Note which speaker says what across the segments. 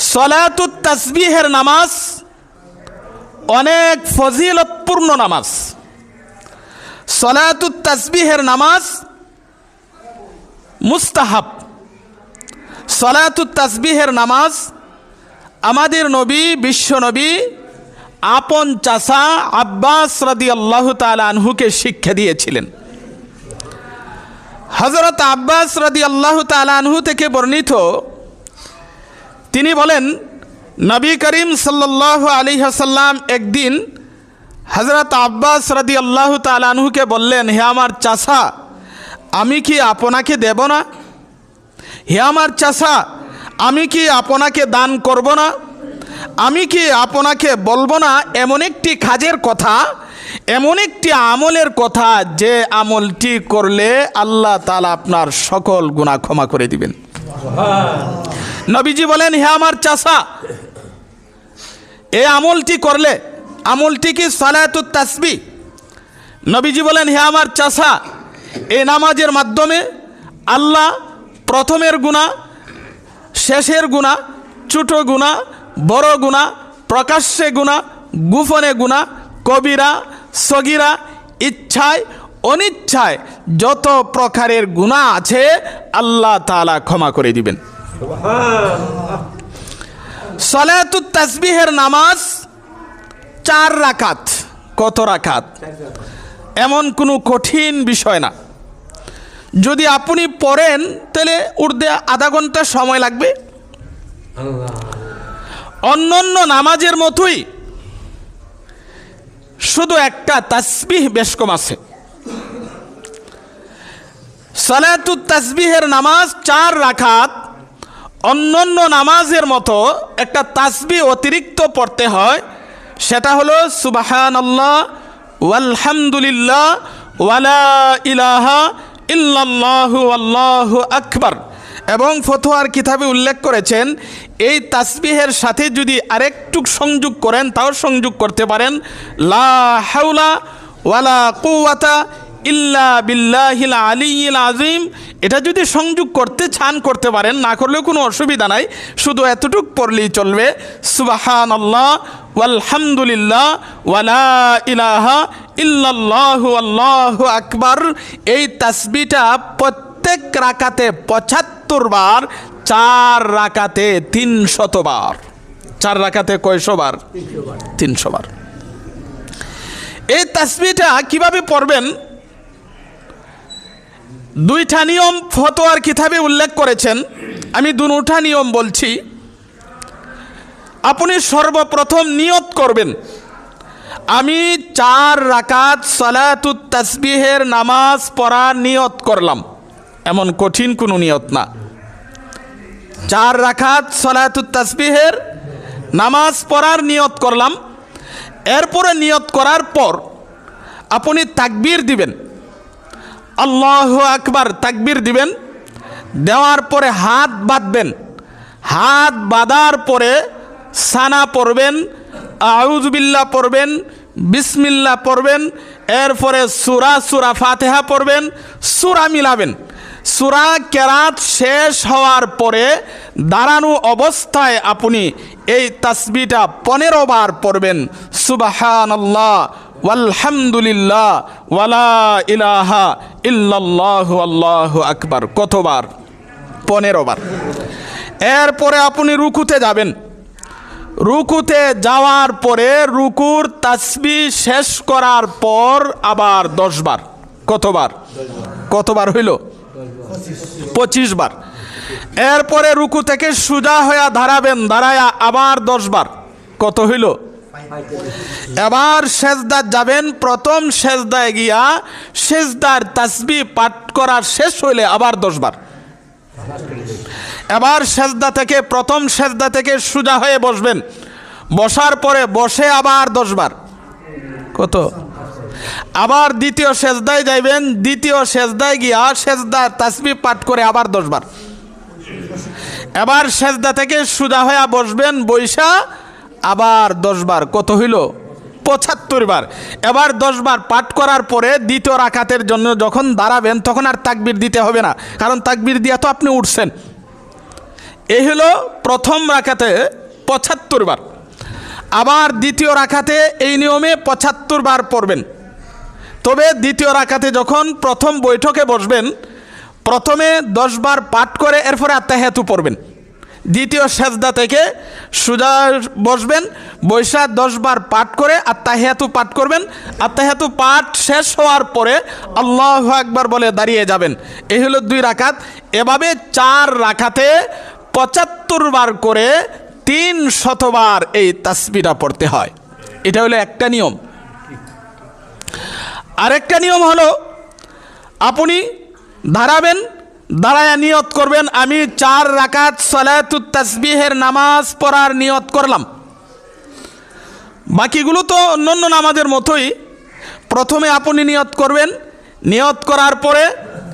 Speaker 1: সলাতুত তাসবিহের নামাজ অনেক ফজিলতপূর্ণ নামাজ। সলাতুত তাসবিহের নামাজ মুস্তাহাব। সলাতুত তাসবিহের নামাজ আমাদের নবী বিশ্বনবী আপন চাষা আব্বাস রাদি আল্লাহ আনহুকে শিক্ষা দিয়েছিলেন। হজরত আব্বাস রাদি আল্লাহ আনহু থেকে বর্ণিত তিনি বলেন, নবী করিম সাল্লাহ আলী হাসাল্লাম একদিন হজরত আব্বাস রাদি আল্লাহ আনহুকে বললেন, হে আমার চাষা, আমি কি আপনাকে দেব না? হে আমার চাষা, আমি কি আপনাকে দান করব না? আমি কি আপনাকে বলব না, এমন একটি কাজের কথা, এমন একটি আমলের কথা যে আমলটি করলে আল্লাহ তালা আপনার সকল গুণা ক্ষমা করে দিবেন। নবীজি বলেন, হে আমার চাষা, এ আমলটি করলে, আমলটি কি সালাতুত তাসবি? নবীজি বলেন, হে আমার চাষা, এ নামাজের মাধ্যমে আল্লাহ প্রথমের গুণা শেষের গুণা ছোটো গুণা বড় গুণা প্রকাশ্যে গুণা গুফনে গুণা কবিরা, সগিরা, ইচ্ছায়, অনিচ্ছায় যত প্রকারের গুণা আছে, আল্লাহ তালা ক্ষমা করে দিবেন। সলাতুত তাসবিহের নামাজ চার রাখাত কত রাখাত এমন কোনো কঠিন বিষয় না। যদি আপনি পড়েন, তাহলে উর্দে আধা ঘণ্টা সময় লাগবে। অন্য অন্য নামাজের মতোই শুধু একটা তাসবিহ বেশ কম আছে। সালাতুত তাসবিহের নামাজ চার রাখাত অন্যান্য নামাজের মতো একটা তাসবি অতিরিক্ত পড়তে হয়, সেটা হলো সুবাহান আল্লাহ ওয়ালহামদুলিল্লাহ, ওয়ালা ইলাহা ইল্লাল্লাহু আল্লাহু আকবার। এবং ফতোয়ার কিতাবে উল্লেখ করেছেন, এই তাসবিহের সাথে যদি আরেকটু সংযোগ করেন, তাও সংযোগ করতে পারেন, লা হাউলা ওয়ালা কুওয়াতা ইল্লা বিল্লাহিল আলিয়িল আজিম এটা যদি সংযোগ করতে চান করতে পারেন, না করলেও কোনো অসুবিধা নাই। শুধু এতটুক পড়লেই চলবে। সুবাহান আল্লাহ ওয়ালহামদুলিল্লাহ, ওয়ালা ইলাহা ইল্লাল্লাহু, আল্লাহু আকবার। এই তাসবিটা প্রত্যেক রাকাতে পঁচাত্তর বার, চার রাকাতে তিনশত বার। চার রাকাতে কয়শো বার? তিনশো বার। এই তাসবিটা কীভাবে পড়বেন? দুইটা নিয়ম ফতোয়ার কিতাবে উল্লেখ করেছেন। আমি দুটা নিয়ম বলছি। আপনি সর্বপ্রথম নিয়ত করবেন। আমি চার রাকাত সালাতুত তাসবিহের নামাজ পড়ার নিয়ত করলাম। এমন কঠিন কোনো নিয়ত না। চার রাকাত সালাতুত তাসবিহের নামাজ পড়ার নিয়ত করলাম। এরপরে নিয়ত করার পর আপনি তাকবীর দিবেন। আল্লাহ আকবার তাকবির দিবেন, দেওয়ার পরে হাত বাঁধবেন। হাত বাঁধার পরে সানা পড়বেন আউজবিল্লা পড়বেন বিসমিল্লা পড়বেন, এরপরে সুরা সুরা ফাতেহা পড়বেন, সুরা মিলাবেন। সুরা কেরাত শেষ হওয়ার পরে দাঁড়ানো অবস্থায় আপনি এই তাসবিটা পনেরো বার পড়বেন। সুবাহান আল্লাহ ওয়ালহামদুলিল্লাহ, ওয়ালা ইলাহা ইল্লাল্লাহু, আল্লাহু আকবার, কতবার? পনেরো বার এরপরে আপনি রুকুতে যাবেন। রুকুতে যাওয়ার পরে রুকুর তাসবি শেষ করার পর আবার দশ বার কতবার? কতবার হইল? পঁচিশ বার এরপরে রুকু থেকে সুজা হইয়া দাঁড়াবেন দাঁড়ায়া আবার দশ বার কত হইল? এবার সেজদার যাবেন, প্রথম সেজদায় গিয়া সেজদার তাসবি পাঠ করার শেষ হইলে আবার দশবার। এবার সেজদা থেকে, প্রথম সেজদা থেকে সুজা হয়ে বসবেন। বসার পরে বসে আবার দশবার। কত? আবার দ্বিতীয় সেজদায় যাইবেন, দ্বিতীয় সেজদায় গিয়া সেজদার তাসবি পাঠ করে আবার দশবার। এবার সেজদা থেকে সুজা হয়ে বসবেন বৈশা আবার দশবার কত হইল? পঁচাত্তর বার এবার দশবার পাঠ করার পরে দ্বিতীয় রাকাতের জন্য যখন দাঁড়াবেন, তখন আর তাকবির দিতে হবে না, কারণ তাকবির দিয়া তো আপনি উঠছেন। এই হলো প্রথম রাখাতে পঁচাত্তর বার আবার দ্বিতীয় রাখাতে এই নিয়মে পঁচাত্তর বার পড়বেন। তবে দ্বিতীয় রাখাতে যখন প্রথম বৈঠকে বসবেন, প্রথমে দশ বার পাঠ করে এরপরে আত্মাহেতু পড়বেন। দ্বিতীয় সেজদা থেকে সুজা বসবেন বৈশা দশ বার পাঠ করে আত্মাহেতু পাঠ করবেন। আত্মাহেতু পাঠ শেষ হওয়ার পরে আল্লাহ একবার বলে দাঁড়িয়ে যাবেন। এই হলো দুই রাখাত এভাবে চার রাখাতে পঁচাত্তর বার করে তিন শতবার এই তাসবিটা পড়তে হয়। এটা হলো একটা নিয়ম। আরেকটা নিয়ম হলো, আপনি দাঁড়াবেন দাঁড়ায় নিয়ত করবেন, আমি চার রাকাত সলাতুত তাসবিহের নামাজ পড়ার নিয়ত করলাম। বাকিগুলো তো অন্যান্য নামাজের মতোই। প্রথমে আপনি নিয়ত করবেন, নিয়ত করার পরে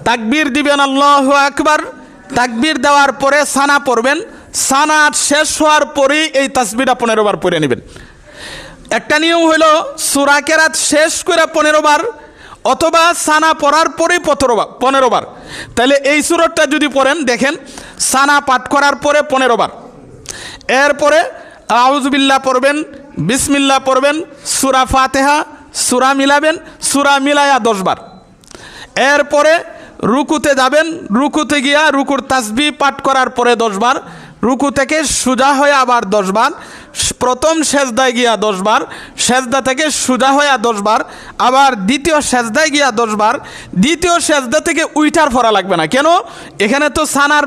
Speaker 1: তাকবীর দিবেন, আল্লাহ আকবার। তাকবির দেওয়ার পরে সানা পড়বেন। সানা শেষ হওয়ার পরেই এই তাসবিটা পনেরো বার পড়ে নেবেন। একটা নিয়ম হলো, সুরা কেরাত শেষ করে পনেরো বার অথবা সানা পড়ার পরেই পনেরো বার পনেরো বার তাহলে এই সুরতটা যদি পড়েন, দেখেন, সানা পাঠ করার পরে পনেরো বার। এরপরে আউজবিল্লা পড়বেন বিসমিল্লা পড়বেন, সুরা ফাতেহা, সুরা মিলাবেন, সুরা মিলায়া দশবার এরপরে রুকুতে যাবেন, রুকুতে গিয়া রুকুর তাসবি পাঠ করার পরে দশবার রুকু থেকে সুজা হয়ে আবার দশবার, প্রথম সেজদায় গিয়া দশবার, সেজদা থেকে সুজা হয়ে দশবার, আবার দ্বিতীয় সেজদায় গিয়া দশবার, দ্বিতীয় সেজদা থেকে উইটার ফরা লাগবে না। কেন? এখানে তো সানার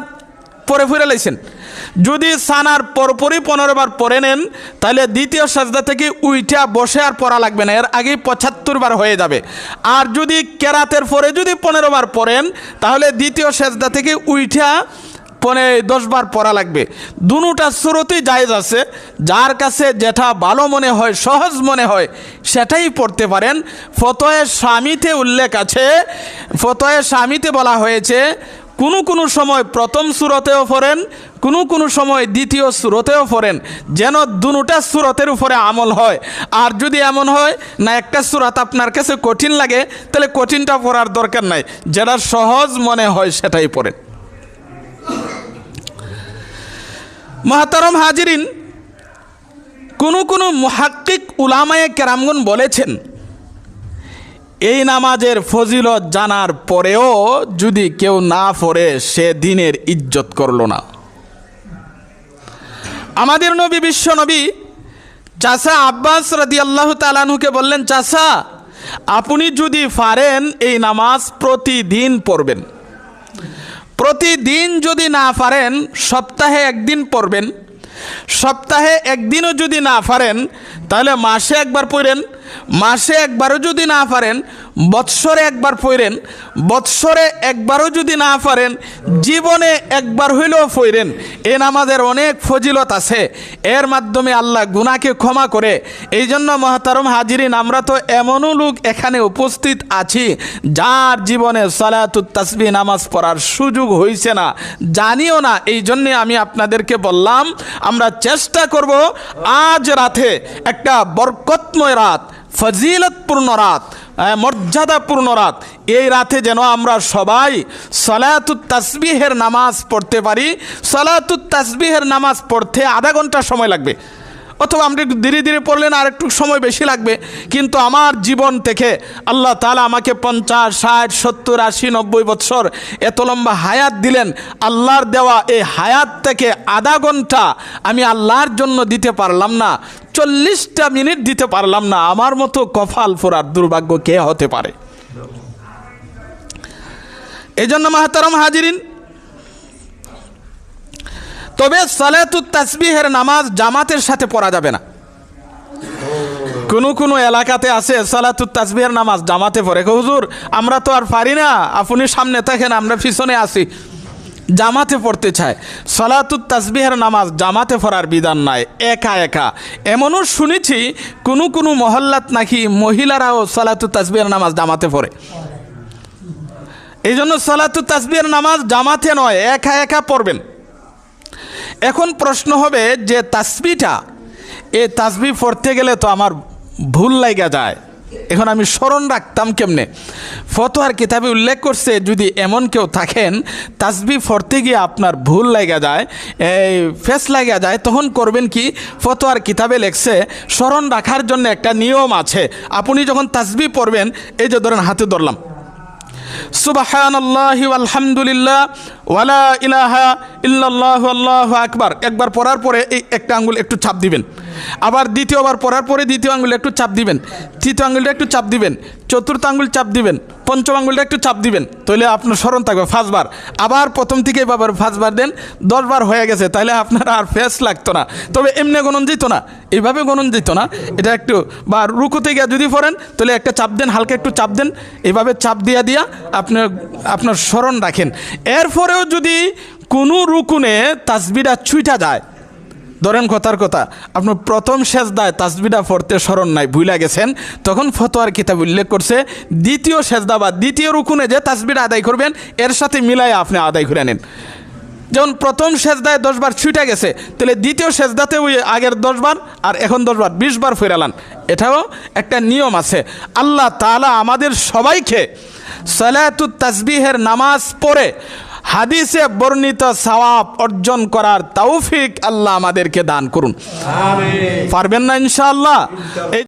Speaker 1: পরে ফিরে লাইছেন। যদি সানার পরপরই পনেরো বার পরে নেন, তাহলে দ্বিতীয় সাজদা থেকে উইটা বসে আর পড়া লাগবে না। এর আগেই পঁচাত্তর বার হয়ে যাবে। আর যদি কেরাতের পরে যদি পনেরো বার পড়েন, তাহলে দ্বিতীয় সেজদা থেকে উইঠা পনে দশ বার পড়া লাগবে। দুটা স্রোতই জায়েজ আছে। যার কাছে যেটা ভালো মনে হয়, সহজ মনে হয়, সেটাই পড়তে পারেন। ফতোয়ে স্বামীতে উল্লেখ আছে। ফতোয়ে স্বামীতে বলা হয়েছে, কোনো কোনো সময় প্রথম সুরতেও পড়েন, কোনো কোনো সময় দ্বিতীয় সুরতেও পড়েন, যেন দুটা সুরতের উপরে আমল হয়। আর যদি এমন হয়, না, একটা সুরাত আপনার কাছে কঠিন লাগে, তাহলে কঠিনটা পড়ার দরকার নাই। যেটা সহজ মনে হয়, সেটাই পড়েন। মহাতারম হাজিরিন, কোনো কোনো মহাক্কিক উলামায়ে কেরামগুন বলেছেন, এই নামাজের ফজিলত জানার পরেও যদি কেউ না পড়ে, সে দিনের ইজ্জত করল না। আমাদের নবী বিশ্ব নবী চাষা আব্বাস রাদি আল্লাহ তালানহুকে বললেন চাষা আপনি যদি পারেন, এই নামাজ প্রতিদিন পড়বেন। প্রতিদিন যদি না পারেন সপ্তাহে একদিন পড়বেন। সপ্তাহে একদিনও যদি না পারেন তাহলে মাসে একবার পড়েন, মাসে একবারও যদি না পারেন, বৎসরে একবার পড়েন, বৎসরে একবারও যদি না পারেন, জীবনে একবার হইলেও পড়েন। এ নামাজের অনেক ফজিলত আছে। এর মাধ্যমে আল্লাহ গুনাকে ক্ষমা করে। এই জন্য মহাতারম হাজিরিন, আমরা তো এমনও লোক এখানে উপস্থিত আছি, যার জীবনে সালাতুত তাসবি নামাজ পড়ার সুযোগ হয়েছে না, জানিও না। এই জন্যে আমি আপনাদেরকে বললাম, আমরা চেষ্টা করব আজ রাতে একটা বরকতময় রাত, ফজিলতপূর্ণ রাত মর্যাদাপূর্ণ রাত। এই রাতে যেন আমরা সবাই সলাতুত তাসবিহের নামাজ পড়তে পারি। সলাতুত তাসবিহের নামাজ পড়তে আধা ঘণ্টা সময় লাগবে। অথবা আমরা একটু ধীরে ধীরে পড়লেন, আর একটু সময় বেশি লাগবে। কিন্তু আমার জীবন থেকে আল্লাহ তালা আমাকে পঞ্চাশ, ষাট, সত্তর, আশি, নব্বই বৎসর এত লম্বা হায়াত দিলেন। আল্লাহর দেওয়া এই হায়াত থেকে আধা ঘণ্টা আমি আল্লাহর জন্য দিতে পারলাম না। চল্লিশটা মিনিট দিতে পারলাম না। আমার মতো কফাল ফোরার দুর্ভাগ্য কে হতে পারে? এই জন্য মাহতারাম হাজিরিন, তবে সালাতুত তাসবিহের নামাজ জামাতের সাথে পড়া যাবে না। কোনো কোনো এলাকাতে আছে সালাতুত তাসবিহের নামাজ জামাতে পড়ে। হুজুর, আমরা তো আর পারি না। আপনি সামনে থাকেন, আমরা পিছনে আসি জামাতে পড়তে চায়। সলাতুত তাসবিহের নামাজ জামাতে পড়ার বিধান নাই। একা একা। এমনও শুনেছি, কোনো কোনো মহল্লাত নাকি মহিলারাও সলাতুত তাসবিহের নামাজ জামাতে পড়ে। এই জন্য সলাতুত তাসবিহের নামাজ জামাতে নয়, একা একা পড়বেন। এখন প্রশ্ন হবে যে তাসবিটা এ তাসবি পড়তে গেলে তো আমার ভুল লাগা যায়। এখন আমি স্মরণ রাখতাম কেমনে? ফতোয়ার কিতাবে উল্লেখ করছে, যদি এমন কেউ থাকেন, তাসবি পড়তে গিয়ে আপনার ভুল লাগা যায়, এই ফেস লাগা যায়, তখন করবেন কি? ফতোয়ার কিতাবে লেখছে, স্মরণ রাখার জন্য একটা নিয়ম আছে। আপনি যখন তাসবি পড়বেন, এই যে ধরেন হাতে ধরলাম। সুবাহান ওয়ালা ইলাহা আকবার। একবার পড়ার পরে এই একটা আঙ্গুল একটু চাপ দিবেন। আবার দ্বিতীয়বার পড়ার পরে দ্বিতীয় আঙ্গুল একটু চাপ দিবেন। তৃতীয় আঙ্গুলটা একটু চাপ দিবেন। চতুর্থ আঙ্গুল চাপ দিবেন। পঞ্চম আঙ্গুলটা একটু চাপ দিবেন। তাহলে আপনার স্মরণ থাকবে ফার্স্টবার। আবার প্রথম থেকে এবার ফার্স্টবার দেন, দশবার হয়ে গেছে। তাহলে আপনার আর ফেস লাগতো না। তবে এমনি গণন যেত না। এইভাবে গণন যেত না। এটা একটু, বা রুকুতে গিয়ে যদি পড়েন, তাহলে একটা চাপ দেন, হালকা একটু চাপ দেন। এভাবে চাপ দিয়া দিয়া আপনার আপনার স্মরণ রাখেন। এরপরেও যদি কোনো রুকুনে তাসবিটা ছুইটা যায় ধরেন কথার কথা আপনার প্রথম শেষ দায় তাসবিটা পড়তে স্মরণ নাই ভুলে গেছেন, তখন ফতোয়ার কিতাব উল্লেখ করছে, দ্বিতীয় সেজদা বা দ্বিতীয় রুকুনে যে তাসবিটা আদায় করবেন, এর সাথে মিলাই আপনি আদায় করে নেন। যেমন প্রথম সেজদায় দশবার ছুটে গেছে, তাহলে দ্বিতীয় সেজদাতে ওই আগের দশবার আর এখন দশবার বিশবার ফেরালান। এটাও একটা নিয়ম আছে। আল্লাহ তাআলা আমাদের সবাইকে সালাতুত তাসবিহের নামাজ পড়ে হাদিসে বর্ণিত সওয়াব অর্জন করার তৌফিক আল্লাহ আমাদেরকে দান করুন। পারবেন না ইনশাআল্লাহ। এই